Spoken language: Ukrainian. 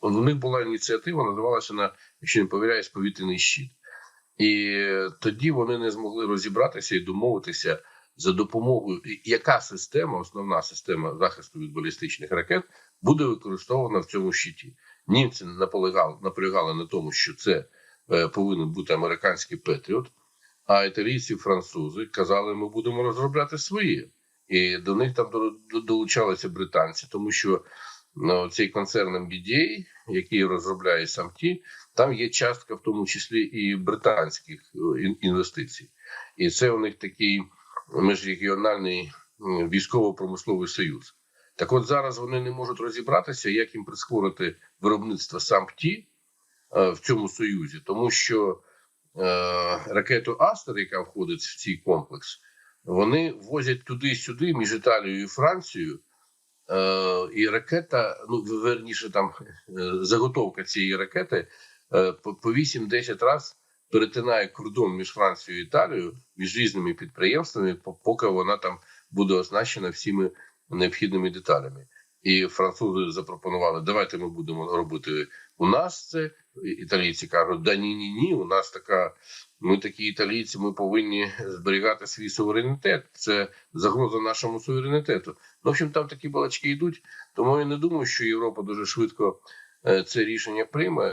У них була ініціатива, називалася на, якщо не повіряюсь, повітряний щит. І тоді вони не змогли розібратися і домовитися за допомогою, яка система, основна система захисту від балістичних ракет, буде використована в цьому щиті. Німці наполягали, наполягали на тому, що це е, повинен бути американський Петріот, а італійці, французи казали, ми будемо розробляти свої. І до них там до- до- долучалися британці, тому що цей концерн MBDA, який розробляє сам там є частка, в тому числі і британських е, інвестицій. І це у них такий міжрегіональний військово-промисловий союз. Так от зараз вони не можуть розібратися, як їм прискорити виробництво САМПТІ е, в цьому союзі, тому що е, ракету Астер, яка входить в цей комплекс, вони возять туди-сюди між Італією і Францією. Е, і ракета, ну верніше, там е, заготовка цієї ракети е, по, по 8-10 разів перетинає кордон між Францією і Італією між різними підприємствами, поки вона там буде оснащена всіми необхідними деталями. І французи запропонували: давайте ми будемо робити у нас це. Італійці кажуть, да ні, ні, ні. У нас така, ми такі італійці, ми повинні зберігати свій суверенітет. Це загроза нашому суверенітету. В общем, там такі балачки йдуть. Тому я не думаю, що Європа дуже швидко е, це рішення прийме.